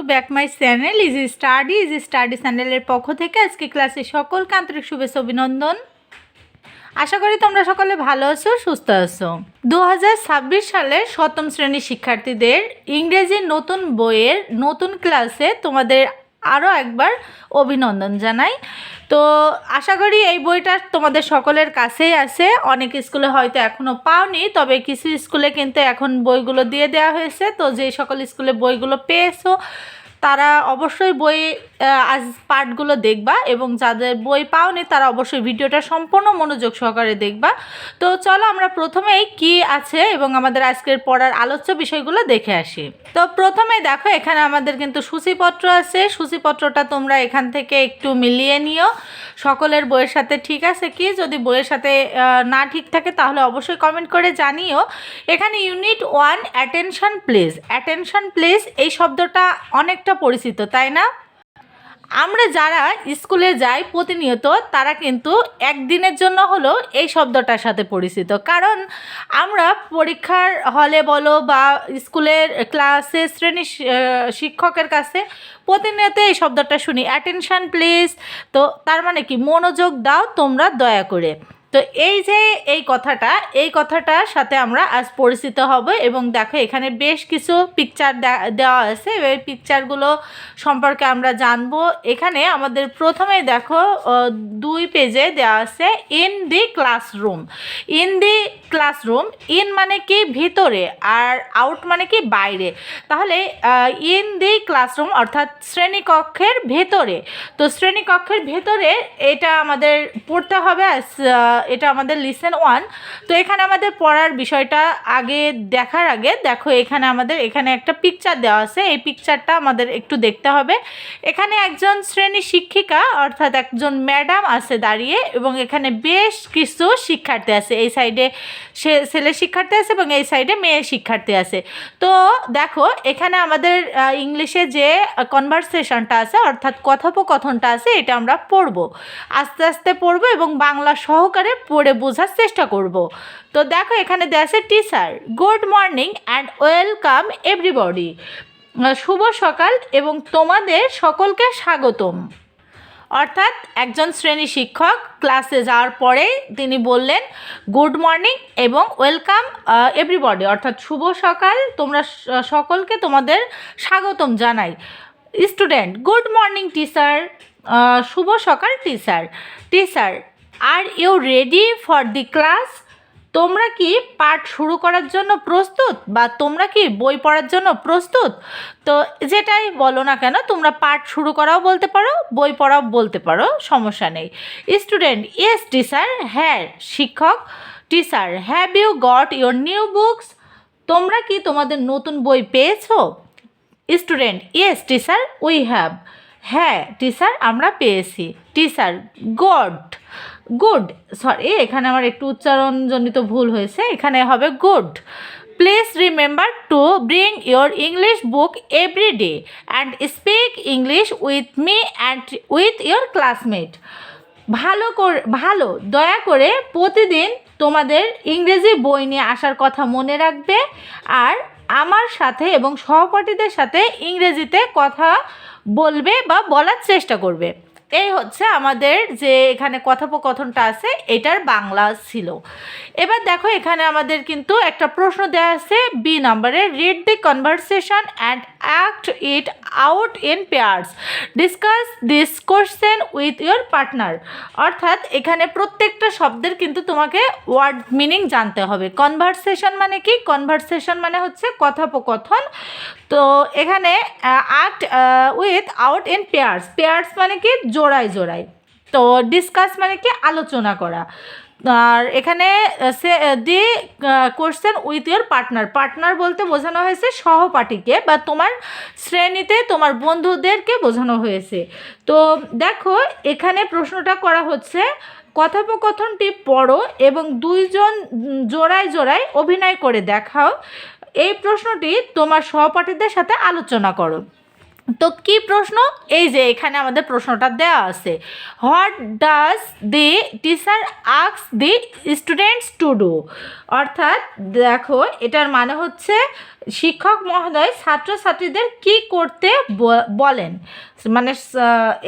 To back my channel Easy Study Easy Study চ্যানেলের পক্ষ থেকে আজকে ক্লাসে সকল আন্তরিক শুভেচ্ছা অভিনন্দন। আশা করি তোমরা সকলে ভালো আছো, সুস্থ আছো। দু হাজার ছাব্বিশ সালের সপ্তম শ্রেণির শিক্ষার্থীদের ইংরেজি নতুন বইয়ের নতুন ক্লাসে তোমাদের আরও একবার অভিনন্দন জানাই। তো আশা করি এই বইটা তোমাদের সকলের কাছেই আছে। অনেক স্কুলে হয়তো এখনও পাওনি, তবে কিছু স্কুলে কিন্তু এখন বইগুলো দিয়ে দেওয়া হয়েছে। তো যে সকল স্কুলে বইগুলো পেয়েছ তারা অবশ্যই বই আজ পার্টগুলো দেখবা এবং যাদের বই পাওনি তারা অবশ্যই ভিডিওটা সম্পূর্ণ মনোযোগ সহকারে দেখবা। তো চলো আমরা প্রথমেই কি আছে এবং আমাদের আজকের পড়ার আলোচ্য বিষয়গুলো দেখে আসি। তো প্রথমে দেখো, এখানে আমাদের কিন্তু সূচিপত্র আছে। সূচিপত্রটা তোমরা এখান থেকে একটু মিলিয়ে নিও। সকলের বইয়ের সাথে ঠিক আছে কি? যদি বইয়ের সাথে না ঠিক থাকে তাহলে অবশ্যই কমেন্ট করে জানিও। এখানে unit one attention place attention place এই শব্দটা অনেকটা পরিচিত, তাই না? আমরা যারা স্কুলে যাই প্রতিনিয়ত, তারা কিন্তু একদিনের জন্য হলেও এই শব্দটার সাথে পরিচিত। কারণ আমরা পরীক্ষার হলে বলো বা স্কুলের ক্লাসে শ্রেণি শিক্ষকের কাছে প্রতিনিয়ত এই শব্দটা শুনি। অ্যাটেনশান প্লিজ তো তার মানে কি? মনোযোগ দাও, তোমরা দয়া করে। তো এই যে এই কথাটা, এই কথাটার সাথে আমরা আজ পরিচিত হব এবং দেখো এখানে বেশ কিছু পিকচার দেওয়া আছে। এই পিকচারগুলো সম্পর্কে আমরা জানব। এখানে আমাদের প্রথমে দেখো দুই পেজে দেওয়া আছে in the classroom in the classroom in মানে কি ভিতরে আর আউট মানে কি বাইরে? তাহলে ইন দি ক্লাসরুম অর্থাৎ শ্রেণীকক্ষের ভেতরে। তো শ্রেণীকক্ষের ভেতরে এটা আমাদের পড়তে হবে এটা আমাদের লিসেন ওয়ান তো এখানে আমাদের পড়ার বিষয়টা আগে দেখার আগে দেখো এখানে আমাদের, এখানে একটা পিকচার দেওয়া আছে। এই পিকচারটা আমাদের একটু দেখতে হবে। এখানে একজন শ্রেণি শিক্ষিকা, অর্থাৎ একজন ম্যাডাম আছে দাঁড়িয়ে এবং এখানে বেশ কিছু শিক্ষার্থী আছে। এই সাইডে সে, ছেলে শিক্ষার্থী আছে এবং এই সাইডে মেয়ে শিক্ষার্থী আছে। তো দেখো এখানে আমাদের ইংলিশে যে কনভারসেশনটা আছে, অর্থাৎ কথোপকথনটা আছে, এটা আমরা পড়ব। আস্তে আস্তে পড়ব এবং বাংলা সহকারে পড়ে বোঝার চেষ্টা করব। তো দেখো এখানে দেওয়া আছে teacher good morning and welcome everybody শুভ সকাল এবং তোমাদের সকলকে স্বাগতম। অর্থাৎ একজন শ্রেণি শিক্ষক ক্লাসে যাওয়ার পরে তিনি বললেন গুড মর্নিং এবং ওয়েলকাম এভরিবডি অর্থাৎ শুভ সকাল, তোমরা সকলকে তোমাদের স্বাগতম জানাই। স্টুডেন্ট গুড মর্নিং টিচার শুভ সকাল teacher teacher are you ready for the class? তোমরা কি পাঠ শুরু করার জন্য প্রস্তুত? বা তোমরা কি বই পড়ার জন্য প্রস্তুত? তো যেটাই বলো না কেন, তোমরা পাঠ শুরু করাও বলতে পারো, বই পড়াও বলতে পারো, সমস্যা নেই। স্টুডেন্ট, ইয়েস টিচার হ্যাঁ শিক্ষক, teacher, have you got your new books? তোমরা কি তোমাদের নতুন বই পেয়েছ? Student, yes teacher, we have. হ্যাঁ টিচার, আমরা পেয়েছি। টিচার গড গুড সরি এখানে আমার একটু উচ্চারণজনিত ভুল হয়েছে। এখানে হবে good please remember to bring your English book every day and speak English with me and with your classmate ভালো করে, ভালো, দয়া করে প্রতিদিন তোমাদের ইংরেজি বই নিয়ে আসার কথা মনে রাখবে আর আমার সাথে এবং সহপাঠীদের সাথে ইংরেজিতে কথা বলবে বা বলার চেষ্টা করবে। এই হচ্ছে আমাদের যে এখানে কথোপকথনটা আছে, এটার বাংলা ছিল। এবার দেখো এখানে আমাদের কিন্তু একটা প্রশ্ন দেওয়া আছে বি নম্বরে read the conversation and act it out in pairs discuss this question with your partner অর্থাৎ এখানে প্রত্যেকটা শব্দের কিন্তু তোমাকে ওয়ার্ড মিনিং জানতে হবে। কনভারসেশন মানে কি? কনভারসেশন মানে হচ্ছে কথোপকথন। তো এখানে act with out in pairs pairs মানে কি? জোড়ায় জোড়ায়। তো ডিসকাস মানে কি? আলোচনা করা। আর এখানে say the question with your partner partner বলতে বোঝানো হয়েছে সহপাঠীকে বা তোমার শ্রেণীতে তোমার বন্ধুদেরকে বোঝানো হয়েছে। তো দেখো, এখানে প্রশ্নটা করা হচ্ছে, কথোপকথনটি পড়ো এবং দুইজন জোড়ায় জোড়ায় অভিনয় করে দেখাও। এই প্রশ্নটি তোমার সহপাঠীদের সাথে আলোচনা করো। তো কি প্রশ্ন? এই যে এখানে আমাদের প্রশ্নটা দেওয়া আছে। হোয়াট ডাজ দি টিচার আক্স দি স্টুডেন্টস টু ডু অর্থাৎ দেখো, এটার মানে হচ্ছে শিক্ষক মহোদয় ছাত্রছাত্রীদের কি করতে বলেন। মানে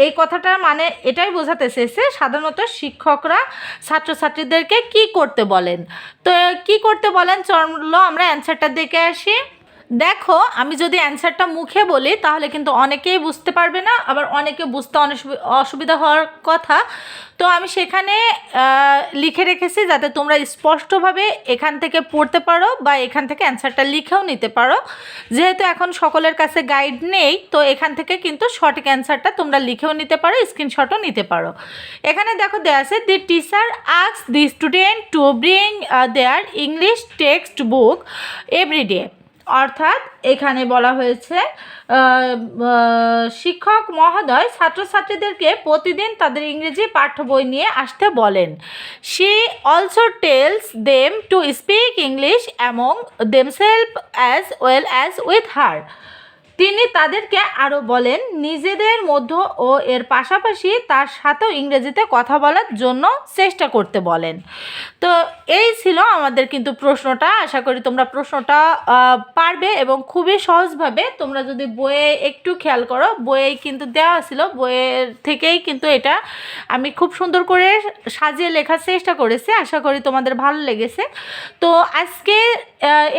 এই কথাটার মানে এটাই বোঝাতে চেয়েছে, সাধারণত শিক্ষকরা ছাত্রছাত্রীদেরকে কি করতে বলেন। তো কি করতে বলেন? চলো আমরা অ্যান্সারটা দেখে আসি। দেখো, আমি যদি অ্যান্সারটা মুখে বলি, তাহলে কিন্তু অনেকেই বুঝতে পারবে না, আবার অনেকে বুঝতে অনেক- অসুবিধা হওয়ার কথা। তো আমি সেখানে লিখে রেখেছি যাতে তোমরা স্পষ্টভাবে এখান থেকে পড়তে পারো বা এখান থেকে অ্যান্সারটা লিখেও নিতে পারো। যেহেতু এখন সকলের কাছে গাইড নেই, তো এখান থেকে কিন্তু সঠিক অ্যান্সারটা তোমরা লিখেও নিতে পারো স্ক্রিনশটও নিতে পারো। এখানে দেখো দেওয়া আছে the teacher আক্স the student to bring their English text book everyday অর্থাৎ এখানে বলা হয়েছে শিক্ষক মহোদয় ছাত্রছাত্রীদেরকে প্রতিদিন তাদের ইংরেজি পাঠ্য বই নিয়ে আসতে বলেন। She also tells them to speak English among themselves as well as with her তিনি তাদেরকে আরও বলেন, নিজেদের মধ্য ও এর পাশাপাশি তার সাথেও ইংরেজিতে কথা বলার জন্য চেষ্টা করতে বলেন। তো এই ছিল আমাদের কিন্তু প্রশ্নটা। আশা করি তোমরা প্রশ্নটা পারবে এবং খুবই সহজভাবে তোমরা যদি বইয়ে একটু খেয়াল করো বইয়ে কিন্তু দেওয়া ছিল। বইয়ের থেকেই কিন্তু এটা আমি খুব সুন্দর করে সাজিয়ে লেখার চেষ্টা করেছি। আশা করি তোমাদের ভালো লেগেছে। তো আজকে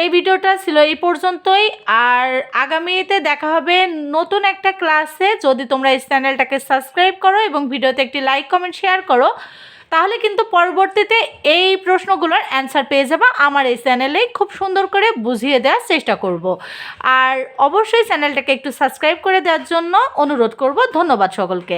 এই ভিডিওটা ছিল এই পর্যন্তই। আর আগামীতে দেখা হবে নতুন একটা ক্লাসে। যদি তোমরা এই চ্যানেলটাকে সাবস্ক্রাইব করো এবং ভিডিওতে একটি লাইক, কমেন্ট, শেয়ার করো, তাহলে কিন্তু পরবর্তীতে এই প্রশ্নগুলোর অ্যান্সার পেয়ে যাবা। আমার এই চ্যানেলেই খুব সুন্দর করে বুঝিয়ে দেওয়ার চেষ্টা করব। আর অবশ্যই চ্যানেলটাকে একটু সাবস্ক্রাইব করে দেওয়ার জন্য অনুরোধ করব। ধন্যবাদ সকলকে।